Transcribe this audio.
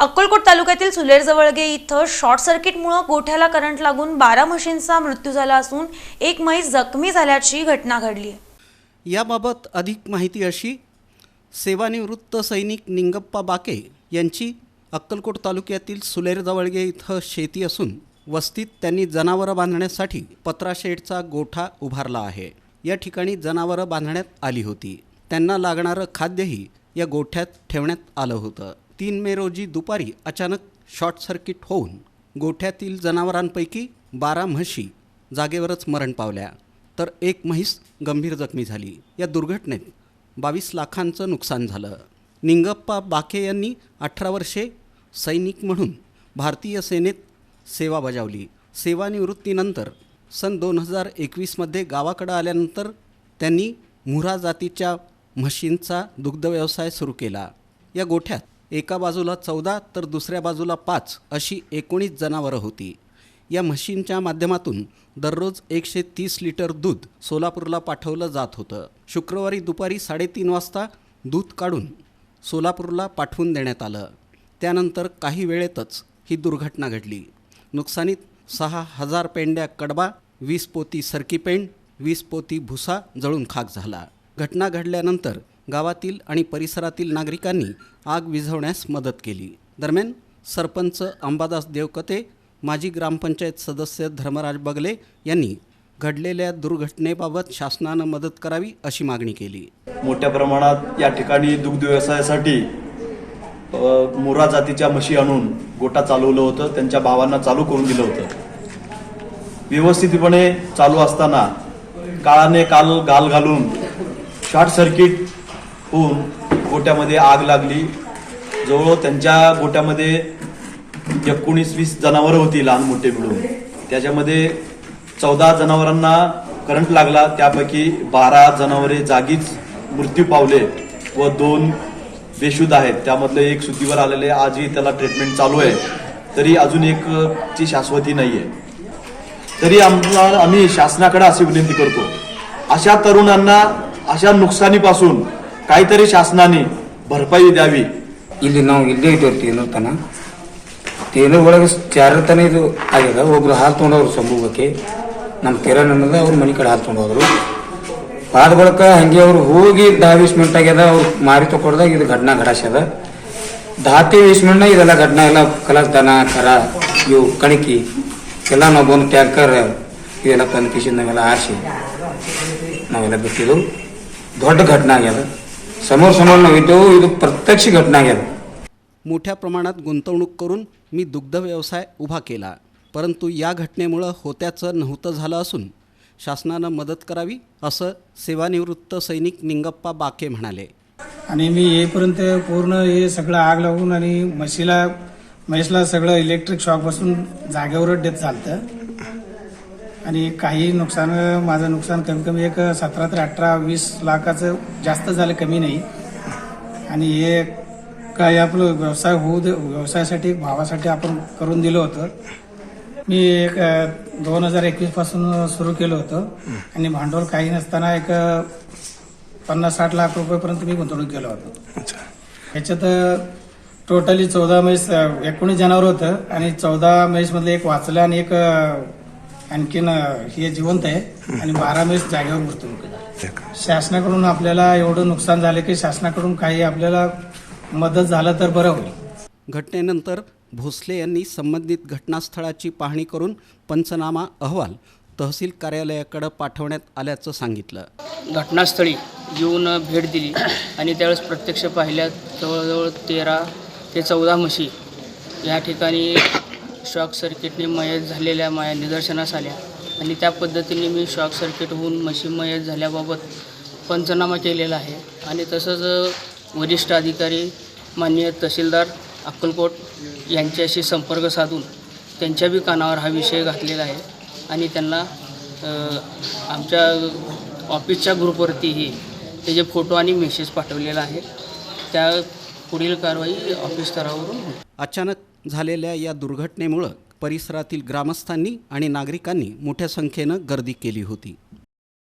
अक्कलकोट तालुक्यातील सुलेरजवळगे इथं short सर्किटमुळं गोठ्याला current लागून बारा म्हशींचा मृत्यू झाला असून एक म्हैस जखमी झाल्याची घटना घडली आहे याबाबत अधिक माहिती अशी सेवानिवृत्त सैनिक निंगप्पा बाके यांची अक्कलकोट तालुक्यातील सुलेरजवळगे इथं शेती असून वस्तीत त्यांनी जनावरं बांधण्यासाठी पत्राशेडचा गोठा उभारला आहे. या ठिकाणी जनावरं बांधण्यात आली होती. त्यांना लागणारं खाद्यही या गोठ्यात ठेवण्यात आलं होतं. तीन मे रोजी दुपारी अचानक शॉर्ट सर्किट होऊन गोठ्यातील जनावरांपैकी बारा म्हशी जागेवरच मरण पावल्या. तर एक म्हैस गंभीर जखमी झाली. या दुर्घटनेत बावीस लाखांचं नुकसान झालं. निंगप्पा बाके यांनी अठरा वर्षे सैनिक म्हणून भारतीय सेनेत सेवा बजावली. सेवानिवृत्तीनंतर सन दोन हजार एकवीसमध्ये गावाकडं आल्यानंतर त्यांनी मुरा जातीच्या म्हशींचा दुग्धव्यवसाय सुरू केला. या गोठ्यात एका बाजूला चौदा तर दुसऱ्या बाजूला पाच अशी एकोणीस जनावरं होती. या म्हशींच्या माध्यमातून दररोज एकशे तीस लिटर दूध सोलापूरला पाठवलं जात होतं. शुक्रवारी दुपारी साडेतीन वाजता दूध काढून सोलापूरला पाठवून देण्यात आलं. त्यानंतर काही वेळेतच ही दुर्घटना घडली. नुकसानीत सहा हजार पेंड्या कडबा वीस पोती सरकी पेंड वीस पोती भुसा जळून खाक झाला. घटना घडल्यानंतर गावातील आणि परिसरातील नागरिकांनी आग विझवण्यास मदत केली. दरम्यान सरपंच अंबादास देवकते माजी ग्रामपंचायत सदस्य धर्मराज बगले यांनी घडलेल्या दुर्घटनेबाबत शासनानं मदत करावी अशी मागणी केली. मोठ्या प्रमाणात या ठिकाणी दुग्ध व्यवसायासाठी मुरा जातीच्या म्हशी आणून गोटा चालवलं होतं. त्यांच्या भावांना चालू करून दिलं होतं. व्यवस्थितपणे चालू असताना काळाने काल गाल घालून शॉर्ट सर्किट होऊन गोट्यामध्ये आग लागली. जवळ त्यांच्या गोट्यामध्ये एकोणीस वीस जनावरं होती लहान मोठे मिळून. त्याच्यामध्ये चौदा जनावरांना करंट लागला. त्यापैकी बारा जनावरे जागीच मृत्यू पावले व दोन बेशुद्ध आहेत. त्यामधले एक सुद्धीवर आलेले आजही त्याला ट्रीटमेंट चालू आहे. तरी अजून एक ची शाश्वती नाही आहे तरी आम्हाला आम्ही शासनाकडे अशी विनंती करतो. अशा तरुणांना अशा नुकसानीपासून काहीतरी शासनाने भरपाई द्यावी ಇಲ್ಲಿ ನಾವು ಇಲ್ಲೇ ಇದ್ದೇವೆ ತೇನೂರ್ ತನ ತೇನೂರ್ ಒಳಗೆ ಚಾರ ತನ ಇದು ಆಗ್ಯದ ಒಬ್ರು ಹಾಲು ತೊಗೊಂಡವ್ರು ಸಂಭವಕ್ಕೆ ನಮ್ಮ ಕಿರಣ್ ಅನ್ನೋದು ಅವ್ರ ಮನೆ ಕಡೆ ಹಾಲು ತೊಗೊಂಡೋದ್ರು ಆದ ಬಳಿಕ ಹಂಗೆ ಅವ್ರು ಹೋಗಿ ದಾ ವೀಸ್ ಮಿನಿಟ್ ಆಗ್ಯದ ಅವ್ರು ಮಾರಿ ತಕೊಂಡಾಗ ಇದು ಘಟನಾ ಘಟಾಸ್ಯದ ದಾತಿ ವೀಸ್ ಮಿನಿಟ್ನಾಗ ಇದೆಲ್ಲ ಘಟನಾ ಎಲ್ಲ ಕಲಸ್ ದನ ಕರ ಇವು ಕಣಕಿ ಎಲ್ಲ ನಾವು ಬಂದು ಟ್ಯಾಂಕರ್ ಇದೆಲ್ಲ ತಂದು ಕಿಶನ್ ನಾವೆಲ್ಲ ಆರಿಸಿ ನಾವೆಲ್ಲ ಬಿಟ್ಟಿದ್ದು ದೊಡ್ಡ ಘಟನಾ ಆಗ್ಯದ समोर समोर नव्हे तो प्रत्यक्ष घटना घ्या मोठ्या प्रमाणात गुंतवणूक करून मी दुग्ध व्यवसाय उभा केला परंतु या घटनेमुळं होत्याचं नव्हतं झालं असून शासनानं मदत करावी असं सेवानिवृत्त सैनिक निंगप्पा बाके म्हणाले. आणि मी येईपर्यंत पूर्ण हे सगळं आग लावून आणि म्हशीला म्हशीला सगळं इलेक्ट्रिक शॉक बसून जागेवर डेथ चालतं आणि काही नुकसान माझं नुकसान कमी कमी एक सतरा ते अठरा वीस लाखाचं जास्त झालं कमी नाही. आणि हे काय आपलं व्यवसाय होऊ दे व्यवसायासाठी भावासाठी आपण करून दिलं होतं. मी एक दोन हजार एकवीसपासून सुरू केलं होतं. आणि भांडवल काही नसताना एक पन्नास साठ लाख रुपयेपर्यंत मी गुंतवणूक केलं होतं. ह्याच्यात टोटली चौदा म्हैस अं, एकोणीस जनावर होतं. आणि चौदा म्हैसमधलं एक वाचलं आणि एक आणखीन हे जिवंत आहे आणि बारा म्हैस जागेवर मृत्यू शासनाकडून आपल्याला एवढं नुकसान झालं की शासनाकडून काही आपल्याला मदत झालं तर बरं होईल. घटनेनंतर भोसले यांनी संबंधित घटनास्थळाची पाहणी करून पंचनामा अहवाल तहसील कार्यालयाकडे पाठवण्यात आल्याचं सांगितलं. घटनास्थळी येऊन भेट दिली आणि त्यावेळेस प्रत्यक्ष पाहिल्या जवळजवळ तेरा ते चौदा म्हशी या ठिकाणी शॉक सर्किटने मयत झालेल्या माया निदर्शनास आल्या आणि त्या पद्धतीने मी शॉक सर्किट होऊन म्हशी मयत झाल्याबाबत पंचनामा केलेला आहे. आणि तसंच वरिष्ठ अधिकारी माननीय तहसीलदार अक्कलकोट यांच्याशी संपर्क साधून त्यांच्या बी कानावर हा विषय घातलेला आहे. आणि त्यांना आमच्या ऑफिसच्या ग्रुपवरतीही त्याचे फोटो आणि मेसेज पाठवलेला आहे. त्या पुढील कारवाई ऑफिस स्तरावरून अचानक झालेल्या या दुर्घटनेमुळं परिसरातील ग्रामस्थांनी आणि नागरिकांनी मोठ्या संख्येनं गर्दी केली होती.